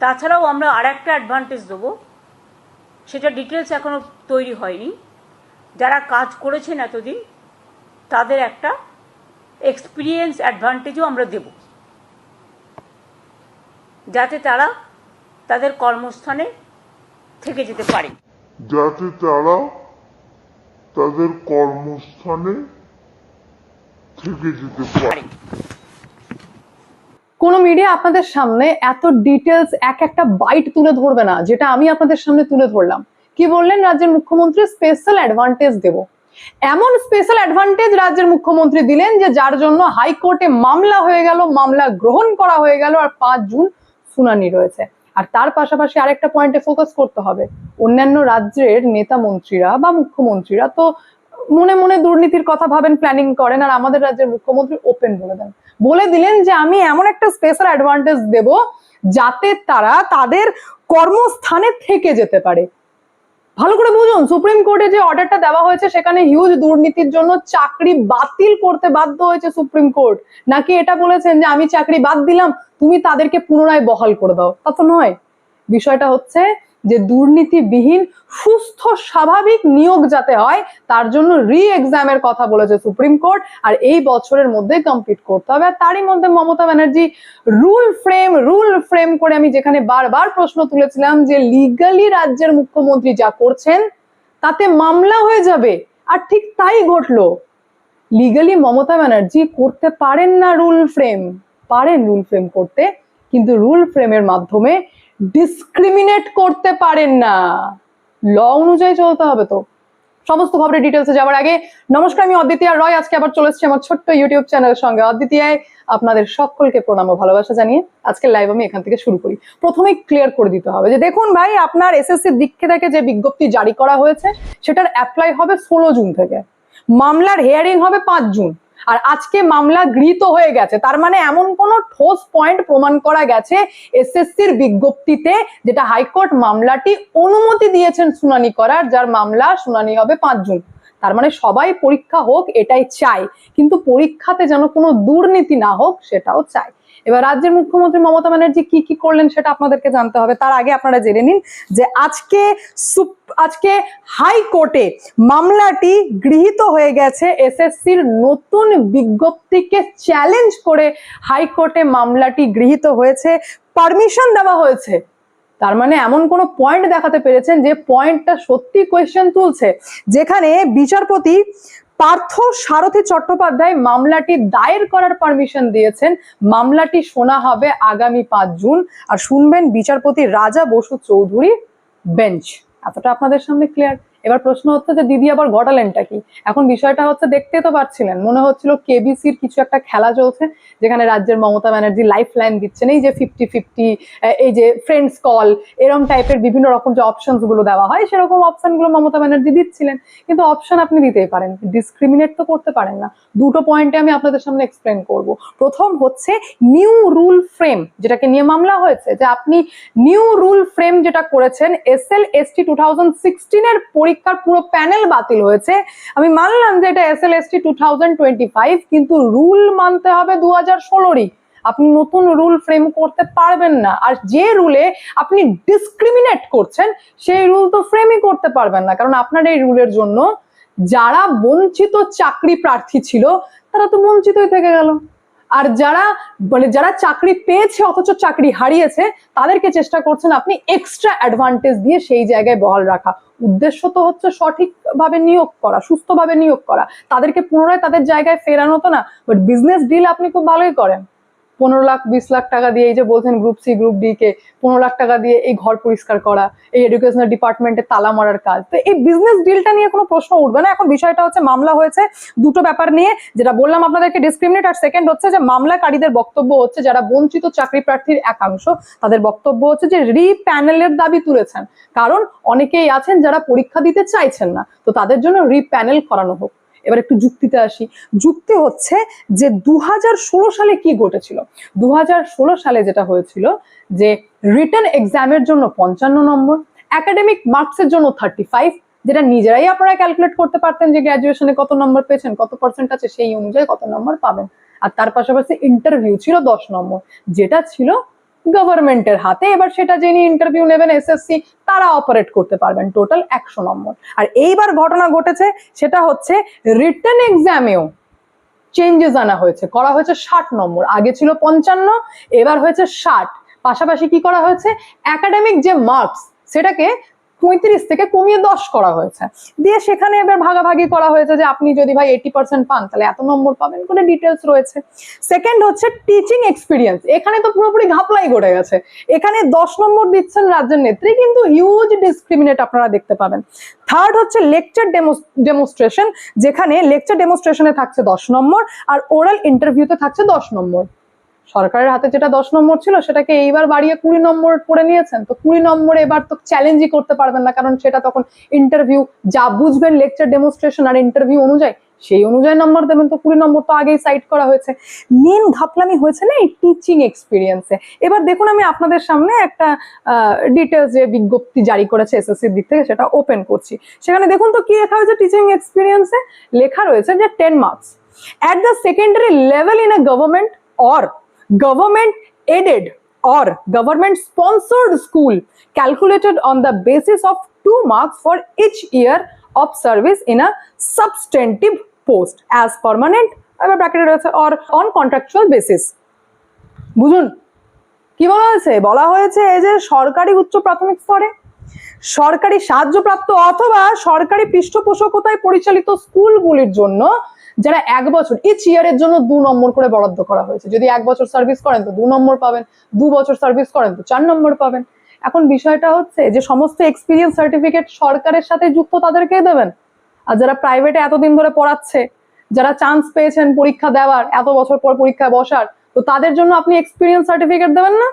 তাছাড়াও আমরা আর একটা অ্যাডভান্টেজ দেবো। সেটা ডিটেলস এখনও তৈরি হয়নি। যারা কাজ করেছেন এতদিন, তাদের একটা এক্সপিরিয়েন্স অ্যাডভান্টেজও আমরা দেব। যাতে তারা তাদের কর্মস্থানে থেকে যেতে পারে। যাতে তারা তাদের কর্মস্থানে থেকে যেতে পারে। কোনো মিডিয়া আপনাদের সামনে এত ডিটেলস এক একটা বাইট তুলে ধরবে না, যেটা আমি আপনাদের সামনে তুলে ধরলাম। কি বললেন রাজ্যের মুখ্যমন্ত্রী? স্পেশাল অ্যাডভান্টেজ দেব। এমন স্পেশাল অ্যাডভান্টেজ রাজ্যের মুখ্যমন্ত্রী দিলেন যে যার জন্য হাইকোর্টে মামলা হয়ে গেল, মামলা গ্রহণ করা হয়ে গেল আর পাঁচ জুন শুনানি রয়েছে। আর তার পাশাপাশি আরেকটা পয়েন্টে ফোকাস করতে হবে। অন্যান্য রাজ্যের নেতা মন্ত্রীরা বা মুখ্যমন্ত্রীরা তো মনে মনে দুর্নীতির কথা ভাবেন প্ল্যানিং করেন, আর আমাদের রাজ্যের মুখ্যমন্ত্রী ওপেন বলে দেন। বলে দিলেন যে আমি এমন একটা স্পেশাল অ্যাডভান্টেজ দেব যাতে তারা তাদের কর্মস্থানে থেকে যেতে পারে। ভালো করে বুঝুন, সুপ্রিম কোর্টে যে অর্ডারটা দেওয়া হয়েছে, সেখানে হিউজ দুর্নীতির জন্য চাকরি বাতিল করতে বাধ্য হয়েছে সুপ্রিম কোর্ট। নাকি এটা বলেছেন যে আমি চাকরি বাদ দিলাম, তুমি তাদেরকে পুনরায় বহাল করে দাও? তা তো নয়। বিষয়টা হচ্ছে যে দুর্নীতিবিহীন, সুস্থ, স্বাভাবিক নিয়োগ যাতে হয়, তার জন্য রি এক্সামের কথা বলেছে সুপ্রিম কোর্ট আর এই বছরের মধ্যে কমপ্লিট করতে হবে। আর তারই মধ্যে Mamata Banerjee rule frame rule frame করে আমি যেখানে বারবার প্রশ্ন তুলেছিলাম যে লিগালি রাজ্যের মুখ্যমন্ত্রী যা করছেন, তাতে মামলা হয়ে যাবে। আর ঠিক তাই ঘটলো। লিগালি মমতা ব্যানার্জি করতে পারেন না রুল ফ্রেম পারেন রুল ফ্রেম করতে, কিন্তু রুল ফ্রেমের মাধ্যমে ডিসক্রিমিনেট করতে পারেন না। ল অনুযায়ী চলতে হবে তো। সমস্ত খবরের ডিটেলসে যাওয়ার আগে, নমস্কার, আমি অদ্বিতীয় রয়। আজকে আবার চলে এসেছি আমার ছোট্ট ইউটিউব চ্যানেলের সঙ্গে। অদ্বিতীয়ায় আপনাদের সকলকে প্রণাম ও ভালোবাসা জানিয়ে আজকে লাইভ আমি এখান থেকে শুরু করি। প্রথমেই ক্লিয়ার করে দিতে হবে যে, দেখুন ভাই, আপনার এসএসসির দিক থেকে যে বিজ্ঞপ্তি জারি করা হয়েছে, সেটার অ্যাপ্লাই হবে ষোলো জুন থেকে। মামলার হেয়ারিং হবে পাঁচ জুন। আর আজকে মামলা গৃহীত হয়ে গেছে। তার মানে এমন কোনো ঠোস পয়েন্ট প্রমাণ করা গেছে এসএসসির বিজ্ঞপ্তিতে, যেটা হাইকোর্ট মামলাটি অনুমতি দিয়েছেন শুনানি করার, যার মামলা শুনানি হবে পাঁচ জুন। তার মানে সবাই পরীক্ষা হোক, এটাই চাই। কিন্তু পরীক্ষাতে যেন কোনো দুর্নীতি না হোক, সেটাও চাই। এবার রাজ্যের মুখ্যমন্ত্রী মমতা ব্যানার্জি কি কি করলেন সেটা আপনাদেরকে জানতে হবে। তার আগে আপনারা জেনে নিন যে আজকে আজকে হাইকোর্টে মামলাটি গৃহীত হয়ে গেছে। এসএসসির নতুন বিজ্ঞপ্তিকে চ্যালেঞ্জ করে হাইকোর্টে মামলাটি গৃহীত হয়েছে। পারমিশন দেওয়া হয়েছে। তার মানে এমন কোনো পয়েন্ট দেখাতে পেরেছেন যে পয়েন্টটা সত্যি কোয়েশ্চেন তুলছে, যেখানে বিচারপতি পার্থ সারথী চট্টোপাধ্যায় মামলাটি দায়ের করার পারমিশন দিয়েছেন। মামলাটি শোনা হবে আগামী পাঁচ জুন। আর শুনবেন বিচারপতি রাজা বসু চৌধুরী বেঞ্চ এতটা আপনাদের সামনে ক্লিয়ার এবার প্রশ্ন হচ্ছে যে, দিদি, আবার ঘটালেনটা কি? এখন বিষয়টা হচ্ছে, দেখতে তো পাচ্ছিলেন। মনে হচ্ছিল কেবিসির কিছু একটা খেলা চলছে, যেখানে রাজ্যের মমতা ব্যানার্জি লাইফ লাইন দিচ্ছেন। এই যে ফিফটি ফিফটি এই যে ফ্রেন্ডস কল এরম টাইপের বিভিন্ন রকম যে অপশনসগুলো দেওয়া হয়, সেরকম অপশনগুলো মমতা ব্যানার্জি দিচ্ছিলেন। কিন্তু অপশন আপনি দিতেই পারেন। ডিসক্রিমিনেট তো করতে পারেন না। দুটো পয়েন্টে আমি আপনাদের সামনে এক্সপ্লেন করব। প্রথম হচ্ছে নিউ রুল ফ্রেম যেটাকে নিয়ে মামলা হয়েছে, যে আপনি নিউ রুল ফ্রেম যেটা করেছেন S L S T two thousand সিক্সটিনের পরীক্ষার পুরো প্যানেল বাতিল হয়েছে। আমি মানলাম যে এটা এস এল এস টি কিন্তু রুল মানতে হবে দু হাজার আপনি নতুন রুল ফ্রেম করতে পারবেন না। আর যে রুলে আপনি ডিসক্রিমিনেট করছেন, সেই রুল তো ফ্রেমই করতে পারবেন না। কারণ আপনার এই রুলের জন্য যারা বঞ্চিত চাকরি প্রার্থী ছিল, তারা তো বঞ্চিতই থেকে গেল। আর যারা মানে যারা চাকরি পেয়েছে, অথচ চাকরি হারিয়েছে, তাদেরকে চেষ্টা করছেন আপনি এক্সট্রা অ্যাডভান্টেজ দিয়ে সেই জায়গায় বহাল রাখা। উদ্দেশ্য তো হচ্ছে সঠিকভাবে নিয়োগ করা, সুস্থভাবে নিয়োগ করা। তাদেরকে পুনরায় তাদের জায়গায় ফেরানো তো না বাট বিজনেস ডিল আপনি খুব ভালোই করেন। পনেরো লাখ, বিশ লাখ টাকা দিয়ে এই যে বলছেন গ্রুপ সি গ্রুপ ডি কে, পনেরো লাখ টাকা দিয়ে এই ঘর পরিষ্কার করা, এই এডুকেশনাল ডিপার্টমেন্টে তালা মারার কাজ। তো এই বিজনেস ডিলটা নিয়ে কোনো প্রশ্ন উঠবে না। এখন বিষয়টা হচ্ছে মামলা হয়েছে দুটো ব্যাপার নিয়ে, যেটা বললাম আপনাদেরকে ডিসক্রিমিনেট আর সেকেন্ড হচ্ছে যে মামলাকারীদের বক্তব্য হচ্ছে যারা বঞ্চিত চাকরি প্রার্থীর একাংশ, তাদের বক্তব্য হচ্ছে যে রি প্যানেলের দাবি তুলেছেন। কারণ অনেকেই আছেন যারা পরীক্ষা দিতে চাইছেন না, তো তাদের জন্য রি প্যানেল করানো হোক। এবার একটু যুক্তিতে আসি। যুক্তি হচ্ছে যে দু হাজার ষোলো সালে কি ঘটেছিল? দু হাজার ষোলো সালে যেটা হয়েছিল যে রিটার্ন এক্সামের জন্য পঞ্চান্ন নম্বর একাডেমিক মার্কসের জন্য থার্টি ফাইভ যেটা নিজেরাই আপনারা ক্যালকুলেট করতে পারতেন যে গ্র্যাজুয়েশনে কত নম্বর পেয়েছেন, কত পার্সেন্ট আছে, সেই অনুযায়ী কত নম্বর পাবেন। আর তার পাশাপাশি ইন্টারভিউ ছিল দশ নম্বর, যেটা ছিল গভর্নমেন্টের হাতে। এবার সেটা যিনি ইন্টারভিউ নেবেন এসএসসি তারা অপারেট করতে পারবেন টোটাল একশো নম্বর। আর এইবার ঘটনা ঘটেছে, সেটা হচ্ছে রিটার্ন এক্সামেও চেঞ্জেস আনা হয়েছে। করা হয়েছে ষাট নম্বর, আগে ছিল পঞ্চান্ন, এবার হয়েছে ষাট। পাশাপাশি কি করা হয়েছে? একাডেমিক যে মার্কস সেটাকে পঁয়ত্রিশ থেকে কমিয়ে দশ করা হয়েছে। দিয়ে সেখানে এবার ভাগাভাগি করা হয়েছে যে আপনি যদি ভাই এইটি পার্সেন্ট পান, তাহলে এত নম্বর পাবেন করে ডিটেলস রয়েছে। সেকেন্ড হচ্ছে টিচিং এক্সপিরিয়েন্স এখানে তো পুরোপুরি ঘাপলাই ঘটে গেছে। এখানে দশ নম্বর দিচ্ছেন রাজ্যের নেত্রী, কিন্তু হিউজ ডিসক্রিমিনেট আপনারা দেখতে পাবেন। থার্ড হচ্ছে লেকচার ডেমোস্ট্রেশন যেখানে লেকচার ডেমোস্ট্রেশনে থাকছে দশ নম্বর, আর ওরাল ইন্টারভিউতে থাকছে দশ নম্বর। সরকারের হাতে যেটা দশ নম্বর ছিল, সেটাকে এইবার বাড়িয়ে কুড়ি নম্বর করে নিয়েছেন। তো কুড়ি নম্বরে এবার তো চ্যালেঞ্জই করতে পারবেন না, কারণ সেটা তখন ইন্টারভিউ যা বুঝবেন লেকচার ডেমোস্ট্রেশন আর ইন্টারভিউ অনুযায়ী, সেই অনুযায়ী নম্বর দেবেন। তো কুড়ি নম্বর তো আগেই সাইড করা হয়েছে। মেন ঘাপলামি হয়েছে না এই টিচিং এক্সপিরিয়েন্সে এবার দেখুন আমি আপনাদের সামনে একটা ডিটেলস যে বিজ্ঞপ্তি জারি করেছে এসএসসির দিক থেকে, সেটা ওপেন করছি। সেখানে দেখুন তো কি লেখা হয়েছে টিচিং এক্সপিরিয়েন্সে লেখা রয়েছে যে ten marks at the secondary level in a government or government aided or government sponsored school calculated on the basis of two marks for each year of service in a substantive post as permanent or on contractual basis বুঝুন কি বলা হয়েছে বলা হয়েছে এই যে সরকারি উচ্চ প্রাথমিক স্তরে সরকারি সাহায্যপ্রাপ্ত অথবা সরকারি পৃষ্ঠপোষকতায় পরিচালিত স্কুলগুলির জন্য যারা এক বছর ইচ ইয়ারের জন্য দু নম্বর করে বরাদ্দ করা হয়েছে। যদি এক বছর সার্ভিস করেন তো দু নম্বর পাবেন, দু বছর সার্ভিস করেন তো চার নম্বর পাবেন। এখন বিষয়টা হচ্ছে যে সমস্ত এক্সপিরিয়েন্স সার্টিফিকেট সরকারের সাথে যুক্ত তাদেরকে দেবেন। আর যারা প্রাইভেটে এতদিন ধরে পড়াচ্ছে, যারা চান্স পেয়েছেন পরীক্ষা দেওয়ার, এত বছর পর পরীক্ষায় বসার, তো তাদের জন্য আপনি এক্সপিরিয়েন্স সার্টিফিকেট দেবেন না?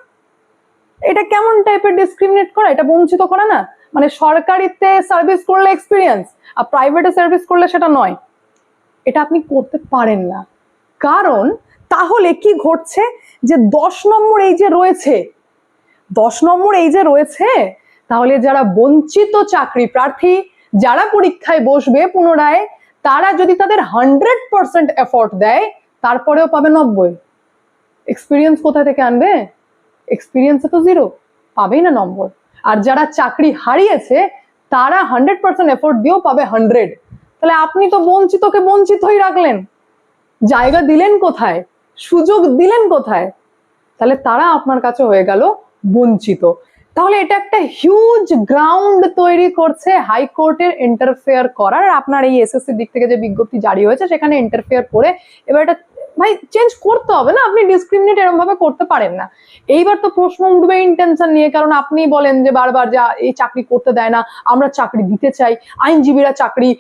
এটা কেমন টাইপের ডিসক্রিমিনেট করা? এটা বঞ্চিত করা না? মানে সরকারিতে সার্ভিস করলে এক্সপিরিয়েন্স আর প্রাইভেটে সার্ভিস করলে সেটা নয়। এটা আপনি করতে পারেন না। কারণ তাহলে কি ঘটছে যে দশ নম্বর এই যে রয়েছে, দশ নম্বর এই যে রয়েছে, তাহলে যারা বঞ্চিত চাকরি প্রার্থী, যারা পরীক্ষায় বসবে পুনরায়, তারা যদি তাদের হান্ড্রেড পার্সেন্ট এফোর্ট দেয়, তারপরেও পাবে নব্বই। এক্সপিরিয়েন্স কোথা থেকে আনবে? এক্সপিরিয়েন্সে তো জিরো পাবেই না নম্বর আর যারা চাকরি হারিয়েছে, তারা হান্ড্রেড পার্সেন্ট এফোর্ট দিয়েও পাবে হান্ড্রেড তাহলে আপনি তো বঞ্চিতকে বঞ্চিতই রাখলেন। জায়গা দিলেন কোথায়? সুযোগ দিলেন কোথায়? তাহলে তারা আপনার কাছে হয়ে গেল বঞ্চিত। তাহলে এটা একটা হিউজ গ্রাউন্ড তৈরি করছে হাইকোর্টের ইন্টারফেয়ার করার। আপনার এই এসএসসি দিক থেকে যে বিজ্ঞপ্তি জারি হয়েছে, সেখানে ইন্টারফেয়ার করে এবার এটা ভাই চেঞ্জ করতে হবে না, আপনি ডিসক্রিমিনেট এরকম ভাবে করতে পারেন না। এইবার তো প্রশ্ন উঠবে ইন্টেনশন নিয়ে, কারণ আপনি বলেন যে বারবার যা, এই চাকরি করতে দেয় না, আমরা চাকরি দিতে চাই, আইনজীবীরা চাকরি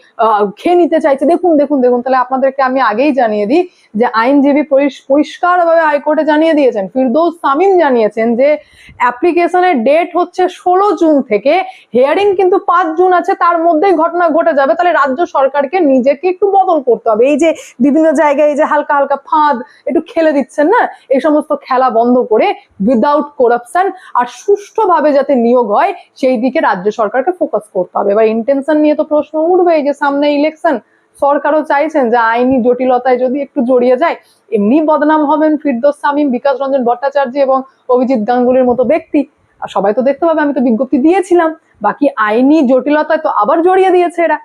খেয়ে নিতে চাইছে। দেখুন দেখুন দেখুন, তাহলে আপনাদেরকে আমি আগেই জানিয়ে দিই যে, আইনজীবী পরিষ- পরিষ্কারভাবে হাইকোর্টে জানিয়ে দিয়েছেন। ফিরদৌস সামিম জানিয়েছেন যে অ্যাপ্লিকেশনের ডেট হচ্ছে ষোলো জুন থেকে হিয়ারিং কিন্তু পাঁচ জুন আছে, তার মধ্যেই ঘটনা ঘটে যাবে। তাহলে রাজ্য সরকারকে নিজেকে একটু বদল করতে হবে। এই যে, বিভিন্ন জায়গায় এই যে হালকা হালকা ফাঁদ, একটু খেলে দিচ্ছেন না? এই সমস্ত খেলা বন্ধ করে উইদাউট করাপশন আর সুষ্ঠুভাবে যাতে নিয়োগ হয়, সেই দিকে রাজ্য সরকারকে ফোকাস করতে হবে। এবার ইন্টেনশন নিয়ে তো প্রশ্ন উঠবে যে সামনে ইলেকশন সরকারও চাইছেন যে আইনি জটিলতায় যদি একটু জড়িয়ে যায়, এমনি বদনাম হবেন ফিরদোস সামিম বিকাশ রঞ্জন ভট্টাচার্য এবং অভিজিৎ গাঙ্গুলির মতো ব্যক্তি। আর সবাই তো দেখতে পাবে, আমি তো বিজ্ঞপ্তি দিয়েছিলাম। বাকি আইনি জটিলতায় তো আবার জড়িয়ে দিয়েছে এরা।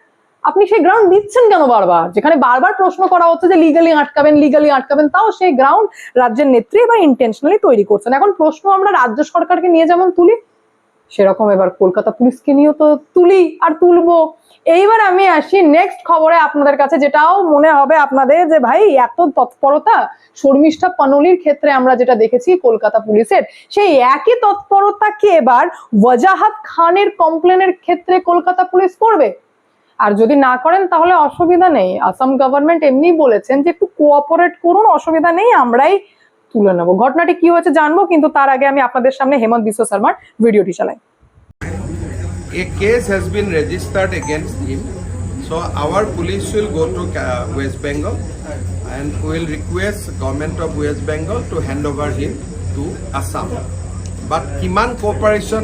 আপনি সেই গ্রাউন্ড দিচ্ছেন কেন বারবার? যেখানে বারবার প্রশ্ন করা হচ্ছে যে লিগালি আটকাবেন লিগালি আটকাবেন, তাও সেই গ্রাউন্ড রাজ্যের নেত্রী এবার ইন্টেনশনালি তৈরি করছেন। এখন প্রশ্ন আমরা রাজ্য সরকারকে নিয়ে যেমন তুলি, সেরকম এবার কলকাতা পুলিশকে নিয়েও তো তুলি আর তুলবো। এইবার আমি আসি নেক্সট খবরে আপনাদের কাছে, যেটাও মনে হবে আপনাদের যে ভাই, এত তৎপরতা, শর্মিষ্ঠা পানলির ক্ষেত্রে আমরা যেটা দেখেছি কলকাতা পুলিশের, সেই একই তৎপরতাকে এবার ওয়াজাহাত খানের কমপ্লেনের ক্ষেত্রে কলকাতা পুলিশ করবে? আর যদি না করেন তাহলে অসুবিধা নেই আসাম গভর্নমেন্ট এমনি বলেছেন যে একটু কোঅপারেট করুন অসুবিধা নেই আমরাই তুলে নেব ঘটনাটি কি হয়েছে জানব কিন্তু তার আগে আমি আপনাদের সামনে হেমন্ত বিশ্ব শর্মার ভিডিওটি চালাই a case has been registered against him. So our police will go to West Bengal and will request government of West Bengal to hand over him to Assam. But কিমান কোঅপাৰেশ্যন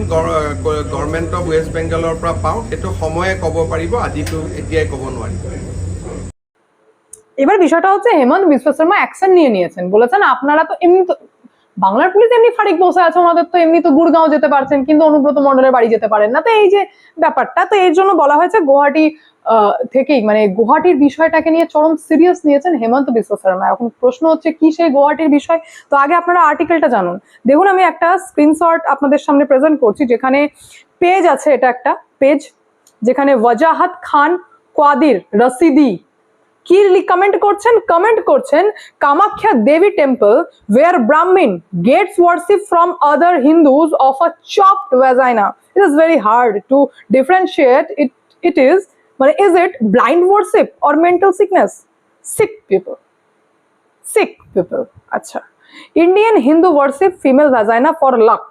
গভৰ্ণমেণ্ট অফ ৱেষ্ট বেংগলৰ পৰা পাওঁ, সেইটো সময়ে ক'ব পাৰিব, আজিতো এতিয়াই ক'ব নোৱাৰিব এবার বিষয়টা হচ্ছে হেমন্ত বিশ্ব শর্মা অ্যাকশন নিয়ে নিয়েছেন। বলেছেন, আপনারা তো বাংলার পুলিশ এমনি ফারিক বসে আছে, ওনাদের তো এমনি তো গুড়গাঁও যেতে পারছেন, কিন্তু অনুব্রত মন্ডলের বাড়ি যেতে পারেন না। তো এই যে ব্যাপারটা, তো এর জন্য বলা হয়েছে গুয়াহাটি থেকেই মানে গুয়াহাটির বিষয়টাকে নিয়ে চরম সিরিয়াস নিয়েছেন হেমন্ত বিশ্ব শর্মা। এখন প্রশ্ন হচ্ছে, কি সেই গুয়াহাটির বিষয়? তো আগে আপনারা আর্টিকেলটা জানুন। দেখুন, আমি একটা স্ক্রিনশট আপনাদের সামনে প্রেজেন্ট করছি, যেখানে পেজ আছে, এটা একটা পেজ যেখানে ওয়াজাহাত খান কোয়াদির রসিদি কি কমেন্ট করছেন? কমেন্ট করছেন, Kamakhya Devi temple where Brahmin gets worship from other Hindus of a chopped vagina it is very hard to differentiate it it is মানে is it blind worship or mental sickness sick people sick people. আচ্ছা। Indian Hindu worship female vagina for luck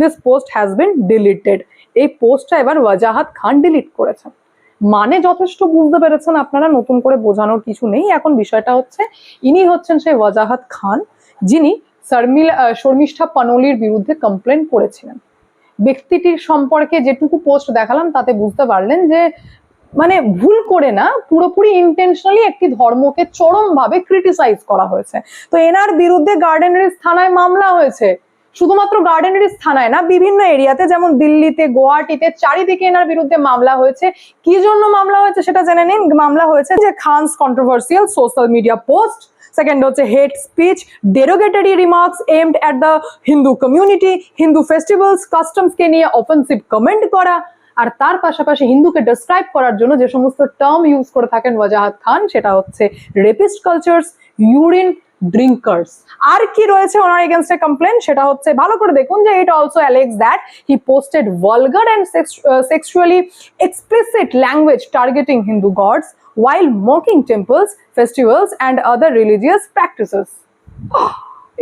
this post has been deleted এই পোস্টটা এবার ওয়াজাহাত খান delete করেছেন। মানে যথেষ্ট বুঝতে পেরেছেন আপনারা, নতুন করে বোঝানোর কিছু নেই। এখন বিষয়টা হচ্ছে, ইনি হচ্ছেন সেই ওয়াজাহাত খান, যিনি শর্মিলা শর্মিষ্ঠা পানোলির বিরুদ্ধে কমপ্লেন করেছিলেন। ব্যক্তিটির সম্পর্কে যেটুকু পোস্ট দেখালাম, তাতে বুঝতে পারলেন যে মানে ভুল করে না, পুরোপুরি ইন্টেনশনালি একটি ধর্মকে চরমভাবে ক্রিটিসাইজ করা হয়েছে। তো এনার বিরুদ্ধে গার্ডেন থানায় মামলা হয়েছে। শুধুমাত্র গার্ডেনের থানায় না, বিভিন্ন এরিয়াতে, যেমন দিল্লিতে, গুয়াহাটিতে, চারিদিকে এনার বিরুদ্ধে মামলা হয়েছে। কি জন্য মামলা হয়েছে সেটা জেনে নিন। মামলা হয়েছে যে Khan's controversial social media post second হচ্ছে hate speech derogatory remarks aimed at the Hindu community Hindu festivals কাস্টমসকে নিয়ে অফেন্সিভ কমেন্ট করা, আর তার পাশাপাশি হিন্দুকে ডেসক্রাইব করার জন্য যে সমস্ত টার্ম ইউজ করে থাকেন ওয়াজাহাত খান, সেটা হচ্ছে রেপিস্ট কালচার্স ইউরিন ড্রিঙ্কার্স আর কি রয়েছে ওনার এগেনস্টে কমপ্লেন সেটা হচ্ছে, ভালো করে দেখুন যে it also alleges that he posted vulgar and sexually explicit language targeting Hindu gods while mocking temples festivals and other religious practices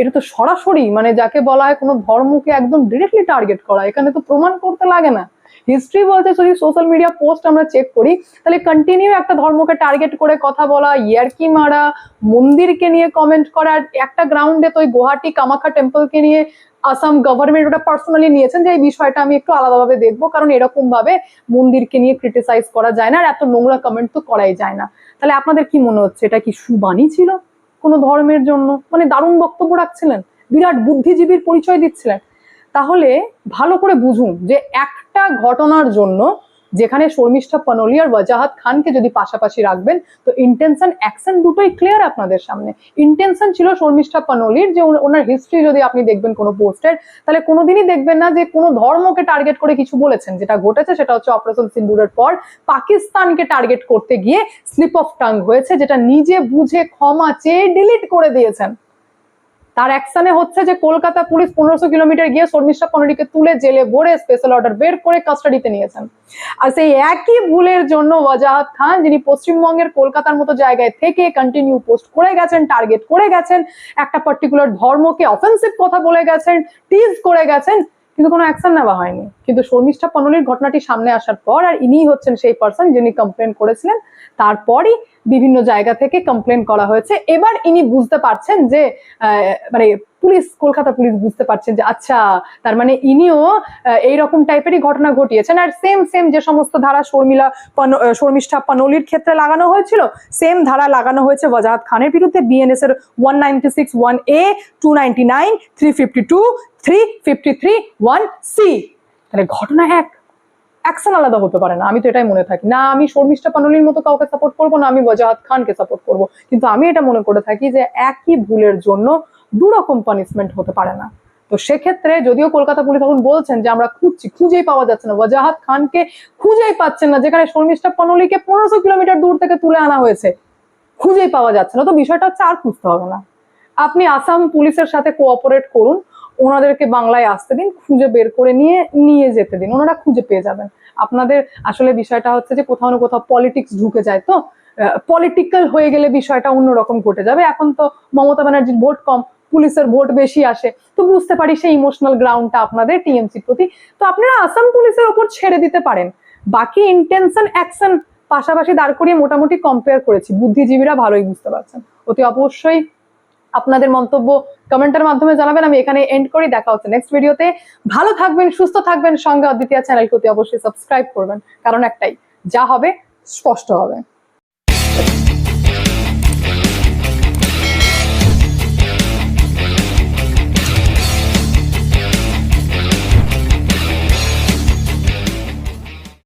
এটা তো সরাসরি মানে যাকে বলা হয় কোনো ধর্মকে একদম ডিরেক্টলি টার্গেট করা, এখানে তো প্রমাণ করতে লাগে না। হিস্ট্রি বলতে যদি সোশ্যাল মিডিয়া পোস্ট আমরা চেক করি, তাহলে কন্টিনিউ একটা ধর্মকে টার্গেট করে কথা বলা, ইয়ারকি মারা, মন্দিরকে নিয়ে কমেন্ট করা একটা গ্রাউন্ডে তো ওই গুয়াহাটি কামাখ্যা টেম্পলকে নিয়ে আসাম গভর্নমেন্ট ওটা পার্সোনালি নিয়েছেন যে এই বিষয়টা আমি একটু আলাদাভাবে দেখব, কারণ এরকম ভাবে মন্দিরকে নিয়ে ক্রিটিসাইজ করা যায় না, আর এত নোংরা কমেন্ট তো করাই যায় না। তাহলে আপনাদের কি মনে হচ্ছে, এটা কি সুবাণী ছিল কোনো ধর্মের জন্য? মানে দারুণ বক্তব্য রাখছিলেন, বিরাট বুদ্ধিজীবীর পরিচয় দিচ্ছিলেন। তাহলে ভালো করে বুঝুন যে একটা ঘটনার জন্য যেখানে শর্মিষ্ঠা পানোলি আর ওয়াজাহাত খানকে যদি পাশাপাশি রাখবেন, তো ইন্টেনশন অ্যাকশন দুটোই ক্লিয়ার আপনাদের সামনে। ইন্টেনশন ছিল শর্মিষ্ঠা পানোলির যে ওনার হিস্ট্রি যদি আপনি দেখবেন কোনো পোস্টের তাহলে কোনোদিনই দেখবেন না যে কোনো ধর্মকে টার্গেট করে কিছু বলেছেন। যেটা ঘটেছে সেটা হচ্ছে অপারেশন সিন্দুরের পর পাকিস্তানকে টার্গেট করতে গিয়ে স্লিপ অফ টাং হয়েছে, যেটা নিজে বুঝে ক্ষমা চেয়ে ডিলিট করে দিয়েছেন। তার অ্যাকশনে হচ্ছে যে কলকাতা পুলিশ পনেরোশো কিলোমিটার গিয়ে শর্মিষ্ঠা পনেরিকে তুলে জেলে ভরে স্পেশাল অর্ডার বের করে কাস্টাডিতে নিয়েছেন। আর সেই একই ভুলের জন্য ওয়াজাহাত খান, যিনি পশ্চিমবঙ্গের কলকাতার মতো জায়গায় থেকে কন্টিনিউ পোস্ট করে গেছেন টার্গেট করে গেছেন, একটা পার্টিকুলার ধর্মকে অফেন্সিভ কথা বলে গেছেন টিজ করে গেছেন, কিন্তু কোনো অ্যাকশন নেওয়া হয়নি। কিন্তু শর্মিষ্ঠা পনলির ঘটনাটি সামনে আসার পর আর ইনিই হচ্ছেন সেই পার্সন যিনি কমপ্লেন করেছিলেন। তারপরই বিভিন্ন জায়গা থেকে কমপ্লেন করা হয়েছে। এবার ইনি বুঝতে পারছেন যে মানে পুলিশ, কলকাতা পুলিশ বুঝতে পারছেন যে আচ্ছা তার মানে ইনিও এইরকম টাইপেরই ঘটনা ঘটিয়েছেন। আর সেম সেম যে সমস্ত ধারা শর্মিলা শর্মিষ্ঠা পানলির ক্ষেত্রে লাগানো হয়েছিল সেম ধারা লাগানো হয়েছে ওয়াজাহাত খানের বিরুদ্ধে বিএনএস এর one ninety six one A two ninety nine three fifty two three fifty three one C তাহলে ঘটনা এক। অ্যাকশন আলাদা হতে পারে না, আমি তো এটাই মনে থাকি। না, আমি শর্মিষ্ঠা পানলির মতো কাউকে সাপোর্ট করব, না, আমি ওয়াজাহাত খানকে সাপোর্ট করব। কিন্তু আমি এটা মনে করে থাকি যে একই ভুলের জন্য দু রকম পানিশমেন্ট হতে পারে না। তো সেক্ষেত্রে যদিও কলকাতা পুলিশ এখন বলছেন যে আমরা খুঁজছি, খুঁজেই পাওয়া যাচ্ছে না। ওয়াজাহাত খানকে খুঁজেই পাচ্ছেন না, যেখানে শর্মিষ্ঠা পানলিকে পনেরোশো কিলোমিটার দূর থেকে তুলে আনা হয়েছে। খুঁজেই পাওয়া যাচ্ছে না। তো বিষয়টা হচ্ছে আর খুঁজতে হবে না। আপনি আসাম পুলিশের সাথে কোঅপারেট করুন। ওনাদেরকে বাংলায় আসতে দিন, খুঁজে বের করে নিয়ে নিয়ে যেতে দিন। ওনারা খুঁজে পেয়ে যাবেন। আপনাদের আসলে বিষয়টা হচ্ছে যে কোথাও না কোথাও পলিটিক্স ঢুকে যায় তো। পলিটিক্যাল হয়ে গেলে বিষয়টা অন্যরকম ঘটে যাবে। এখন তো মমতা ব্যানার্জির ভোট কম, পুলিশের ভোট বেশি আসে। তো বুঝতে পারি সেই ইমোশনাল গ্রাউন্ডটা আপনাদের টিএমসির প্রতি। তো আপনারা আসাম পুলিশের ওপর ছেড়ে দিতে পারেন। বাকি ইন্টেনশন অ্যাকশন পাশাপাশি দাঁড় করিয়ে মোটামুটি কম্পেয়ার করেছি। বুদ্ধিজীবীরা ভালোই বুঝতে পারছেন। অতি অবশ্যই আপনাদের মন্তব্য কমেন্টের মাধ্যমে জানাবেন। আমি এখানে এন্ড করি। দেখা হচ্ছে নেক্সট ভিডিওতে ভালো থাকবেন, সুস্থ থাকবেন। সঙ্গে অদ্বিতীয় চ্যানেলকে অতি অবশ্যই সাবস্ক্রাইব করবেন। কারণ একটাই, যা হবে, স্পষ্ট হবে।